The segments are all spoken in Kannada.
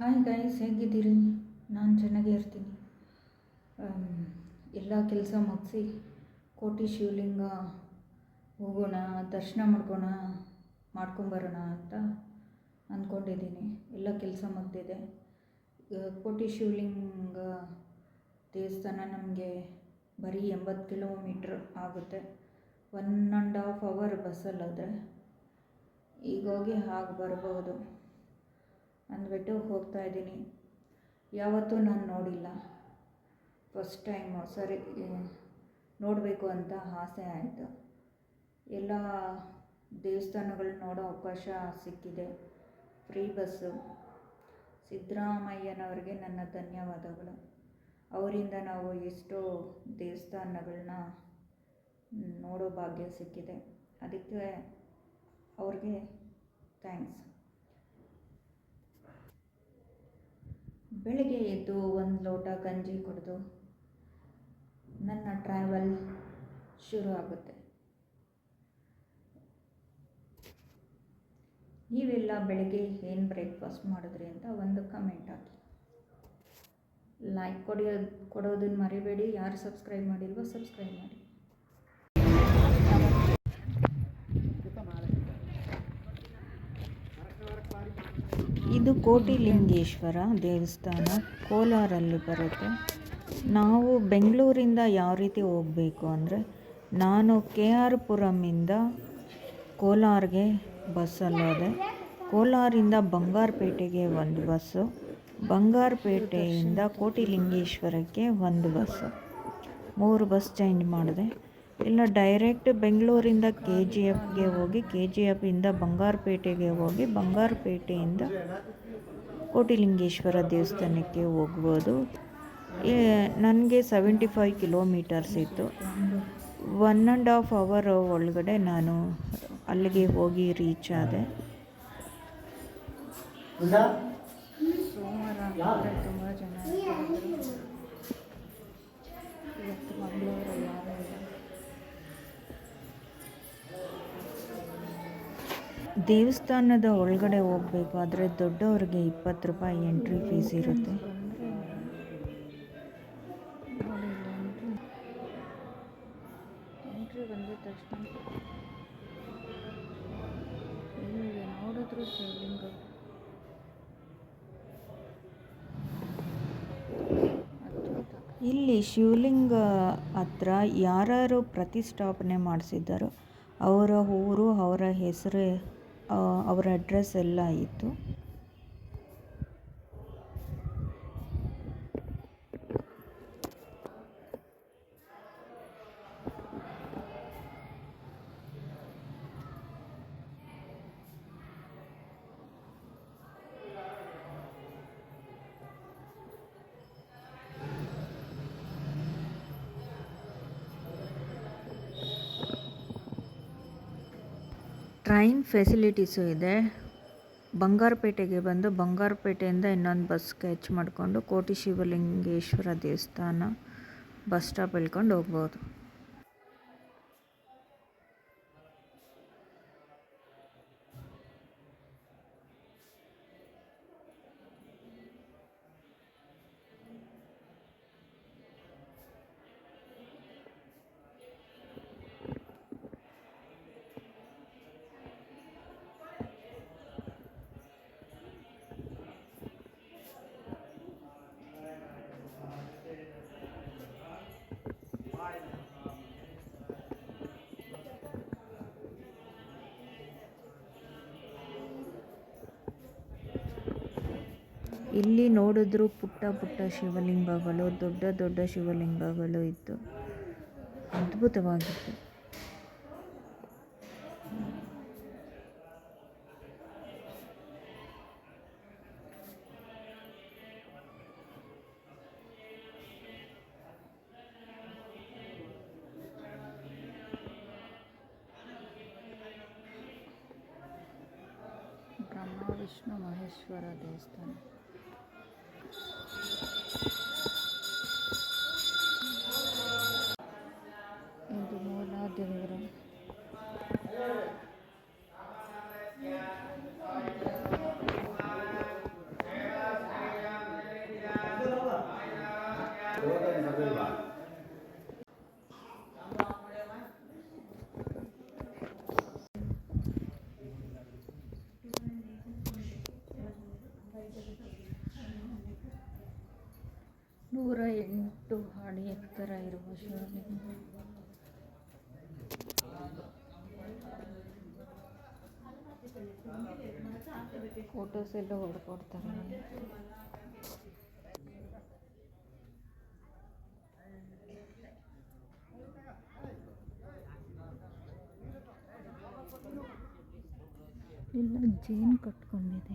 ಹಾಯ್ ಗೈಸ್ ಹೇಗಿದ್ದೀರಿ? ನಾನು ಚೆನ್ನಾಗೇ ಇರ್ತೀನಿ. ಎಲ್ಲ ಕೆಲಸ ಮುಗಿಸಿ ಕೋಟಿ ಶಿವಲಿಂಗ ಹೋಗೋಣ, ದರ್ಶನ ಮಾಡ್ಕೋಣ, ಮಾಡ್ಕೊಂಬರೋಣ ಅಂತ ಅಂದ್ಕೊಂಡಿದ್ದೀನಿ ಎಲ್ಲ ಕೆಲಸ ಮುಗ್ದಿದೆ. ಕೋಟಿ ಶಿವಲಿಂಗ ದೇವಸ್ಥಾನ ನಮಗೆ ಬರೀ ಎಂಬತ್ತು ಕಿಲೋಮೀಟ್ರ್ ಆಗುತ್ತೆ. ಒನ್ ಆ್ಯಂಡ್ ಹಾಫ್ ಅವರ್ ಬಸ್ಸಲ್ಲಾದರೆ ಈಗ ಹೋಗಿ ಬರ್ಬೋದು ಅಂದ್ಬಿಟ್ಟು ಹೋಗ್ತಾ ಇದ್ದೀನಿ. ಯಾವತ್ತೂ ನಾನು ನೋಡಿಲ್ಲ. ಫಸ್ಟ್ ಟೈಮು ಸರಿ ನೋಡಬೇಕು ಅಂತ ಆಸೆ ಆಯಿತು. ಎಲ್ಲ ದೇವಸ್ಥಾನಗಳು ನೋಡೋ ಅವಕಾಶ ಸಿಕ್ಕಿದೆ. ಫ್ರೀ ಬಸ್ಸು ಸಿದ್ದರಾಮಯ್ಯನವ್ರಿಗೆ ನನ್ನ ಧನ್ಯವಾದಗಳು. ಅವರಿಂದ ನಾವು ಎಷ್ಟೋ ದೇವಸ್ಥಾನಗಳನ್ನ ನೋಡೋ ಭಾಗ್ಯ ಸಿಕ್ಕಿದೆ. ಅದಕ್ಕೆ ಅವ್ರಿಗೆ ಥ್ಯಾಂಕ್ಸ್ ಬೆಳಗ್ಗೆ ಎದ್ದು ಒಂದು ಲೋಟ ಗಂಜಿ ಕುಡಿದು ನನ್ನ ಟ್ರಾವೆಲ್ ಶುರು ಆಗುತ್ತೆ. ನೀವೆಲ್ಲ ಬೆಳಗ್ಗೆ ಏನು ಬ್ರೇಕ್ಫಾಸ್ಟ್ ಮಾಡಿದ್ರಿ ಅಂತ ಒಂದು ಕಮೆಂಟ್ ಹಾಕಿ. ಲೈಕ್ ಕೊಡೋದು ಕೊಡೋದನ್ನು ಮರಿಬೇಡಿ. ಯಾರು ಸಬ್ಸ್ಕ್ರೈಬ್ ಮಾಡಿಲ್ವೋ ಸಬ್ಸ್ಕ್ರೈಬ್ ಮಾಡಿ. ಇದು ಕೋಟಿಲಿಂಗೇಶ್ವರ ದೇವಸ್ಥಾನ, ಕೋಲಾರಲ್ಲಿ ಬರುತ್ತೆ. ನಾವು ಬೆಂಗಳೂರಿಂದ ಯಾವ ರೀತಿ ಹೋಗಬೇಕು ಅಂದರೆ, ನಾನು ಕೆ ಆರ್ ಪುರಮಿಂದ ಕೋಲಾರ್ಗೆ ಬಸ್ಸಲ್ಲಿ ಹೋದೆ ಕೋಲಾರಿಂದ ಬಂಗಾರಪೇಟೆಗೆ ಒಂದು ಬಸ್ಸು, ಬಂಗಾರಪೇಟೆಯಿಂದ ಕೋಟಿಲಿಂಗೇಶ್ವರಕ್ಕೆ ಒಂದು ಬಸ್ಸು. ಮೂರು ಬಸ್ ಚೇಂಜ್ ಮಾಡಿದೆ. ಇಲ್ಲ ಡೈರೆಕ್ಟ್ ಬೆಂಗಳೂರಿಂದ ಕೆ ಜಿ ಎಫ್ಗೆ ಹೋಗಿ ಕೆ ಜಿ ಎಫಿಂದ ಬಂಗಾರಪೇಟೆಗೆ ಹೋಗಿ, ಬಂಗಾರಪೇಟೆಯಿಂದ ಕೋಟಿಲಿಂಗೇಶ್ವರ ದೇವಸ್ಥಾನಕ್ಕೆ ಹೋಗ್ಬೋದು. ನನಗೆ ಸೆವೆಂಟಿ ಫೈವ್ ಕಿಲೋಮೀಟರ್ಸ್ ಇತ್ತು. ಒನ್ ಆ್ಯಂಡ್ ಹಾಫ್ ಅವರ್ ಒಳಗಡೆ ನಾನು ಅಲ್ಲಿಗೆ ಹೋಗಿ ರೀಚ್ ಆದೆ. ದೇವಸ್ಥಾನದ ಒಳಗಡೆ ಹೋಗಬೇಕಾದ್ರೆ ದೊಡ್ಡವ್ರಿಗೆ ಇಪ್ಪತ್ತು ರೂಪಾಯಿ ಎಂಟ್ರಿ ಫೀಸ್ ಇರುತ್ತೆ. ಎಂಟ್ರಿ ಬಂದಿದ ತಕ್ಷಣ ನೋಡಿದ್ರು ಶಿವಲಿಂಗ. ಇಲ್ಲಿ ಶಿವಲಿಂಗ ಹತ್ರ ಯಾರು ಪ್ರತಿಷ್ಠಾಪನೆ ಮಾಡಿಸಿದ್ದಾರೋ ಅವರ ಊರು ಅವರ ಹೆಸರು ಅವರ ಅಡ್ರೆಸ್ ಎಲ್ಲ ಇತ್ತು ಟ್ರೈನ್ ಫೆಸಿಲಿಟೀಸು ಇದೆ. ಬಂಗಾರಪೇಟೆಗೆ ಬಂದು ಬಂಗಾರಪೇಟೆಯಿಂದ ಇನ್ನೊಂದು ಬಸ್ ಕ್ಯಾಚ್ ಮಾಡಿಕೊಂಡು ಕೋಟಿ ಶಿವಲಿಂಗೇಶ್ವರ ದೇವಸ್ಥಾನ ಬಸ್ ಸ್ಟಾಪ್ ಇಳ್ಕೊಂಡು ಹೋಗ್ಬೋದು. ಇಲ್ಲಿ ನೋಡಿದ್ರು ಪುಟ್ಟ ಪುಟ್ಟ ಶಿವಲಿಂಗಗಳು ದೊಡ್ಡ ದೊಡ್ಡ ಶಿವಲಿಂಗಗಳು ಇತ್ತು ಅದ್ಭುತವಾಗಿತ್ತು. ಬ್ರಹ್ಮ ವಿಷ್ಣು ಮಹೇಶ್ವರ ದೇವಸ್ಥಾನ ಇದು ಮೂಲ ದೇವರು ನೂರ ಎಂಟು ಹಾಡಿ ಎತ್ತರ ಇರುವ ಶಿವಲಿಂಗ ಫೋಟೋಸ್ ಎಲ್ಲ ಹೊಡ್ಕೊಡ್ತಾರೆ. ಇಲ್ಲ ಜೇನು ಕಟ್ಕೊಂಡಿದೆ.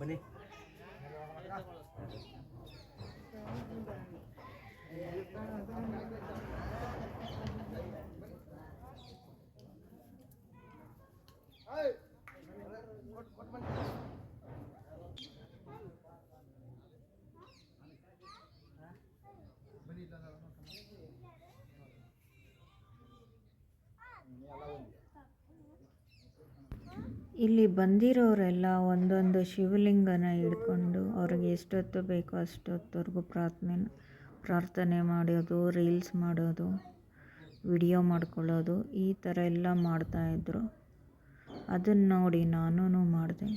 company. Hey, what, what? Ini allowance. ಇಲ್ಲಿ ಬಂದಿರೋರೆಲ್ಲ ಒಂದೊಂದು ಶಿವಲಿಂಗನ ಹಿಡ್ಕೊಂಡು ಅವ್ರಿಗೆ ಎಷ್ಟೊತ್ತು ಬೇಕೋ ಅಷ್ಟೊತ್ತವರೆಗೂ ಪ್ರಾರ್ಥನೆ ಪ್ರಾರ್ಥನೆ ಮಾಡೋದು, ರೀಲ್ಸ್ ಮಾಡೋದು, ವಿಡಿಯೋ ಮಾಡ್ಕೊಳ್ಳೋದು, ಈ ಥರ ಎಲ್ಲ ಮಾಡ್ತಾಯಿದ್ರು ಅದನ್ನು ನೋಡಿ ನಾನೂ ಮಾಡಿದೆ.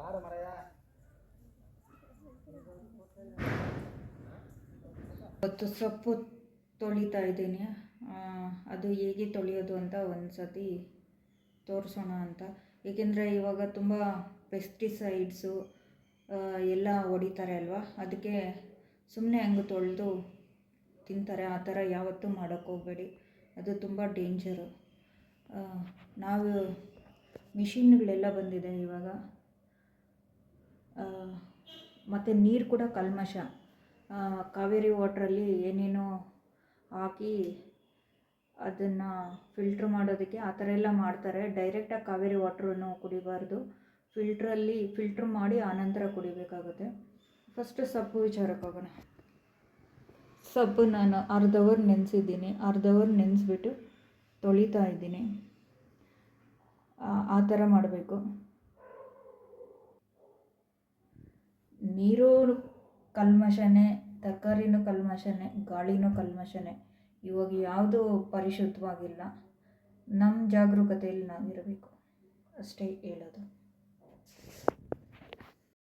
ಬಾರ ಇವತ್ತು ಸೊಪ್ಪು ತೊಳಿತಾ ಇದ್ದೀನಿ. ಅದು ಹೇಗೆ ತೊಳೆಯೋದು ಅಂತ ಒಂದು ಸತಿ ತೋರಿಸೋಣ ಅಂತ. ಏಕೆಂದರೆ ಇವಾಗ ತುಂಬ ಪೆಸ್ಟಿಸೈಡ್ಸು ಎಲ್ಲ ಹೊಡಿತಾರೆ ಅಲ್ವಾ? ಅದಕ್ಕೆ ಸುಮ್ಮನೆ ಹಂಗೆ ತೊಳೆದು ತಿಂತಾರೆ. ಆ ಥರ ಯಾವತ್ತೂ ಮಾಡೋಕ್ಕೆ ಹೋಗಬೇಡಿ. ಅದು ತುಂಬ ಡೇಂಜರು ನಾವು ಮಿಷಿನ್ಗಳೆಲ್ಲ ಬಂದಿದೆ ಇವಾಗ. ಮತ್ತು ನೀರು ಕೂಡ ಕಲ್ಮಶ. ಕಾವೇರಿ ವಾಟ್ರಲ್ಲಿ ಏನೇನೋ ಹಾಕಿ ಅದನ್ನು ಫಿಲ್ಟ್ರ್ ಮಾಡೋದಕ್ಕೆ ಆ ಥರ ಎಲ್ಲ ಮಾಡ್ತಾರೆ. ಡೈರೆಕ್ಟಾಗಿ ಕಾವೇರಿ ವಾಟ್ರನ್ನು ಕುಡಿಬಾರ್ದು. ಫಿಲ್ಟ್ರಲ್ಲಿ ಫಿಲ್ಟ್ರ್ ಮಾಡಿ ಆನಂತರ ಕುಡಿಬೇಕಾಗುತ್ತೆ. ಫಸ್ಟು ಸೊಪ್ಪು ವಿಚಾರಕ್ಕೆ ಹೋಗೋಣ. ಸೊಪ್ಪು ನಾನು ಅರ್ಧ ಅವರ್ ನೆನೆಸಿದ್ದೀನಿ. ಅರ್ಧ ಅವರ್ ನೆನೆಸ್ಬಿಟ್ಟು ತೊಳಿತಾ ಇದ್ದೀನಿ. ಆ ಥರ ಮಾಡಬೇಕು. ನೀರು ಕಲ್ಮಶನೆ ತರಕಾರಿನೂ ಕಲ್ಮಶನೆ ಗಾಳಿನೂ ಕಲ್ಮಶನೆ ಇವಾಗ ಯಾವುದೂ ಪರಿಶುದ್ಧವಾಗಿಲ್ಲ. ನಮ್ಮ ಜಾಗರೂಕತೆಯಲ್ಲಿ ನಾವಿರಬೇಕು. ಅಷ್ಟೇ ಹೇಳೋದು.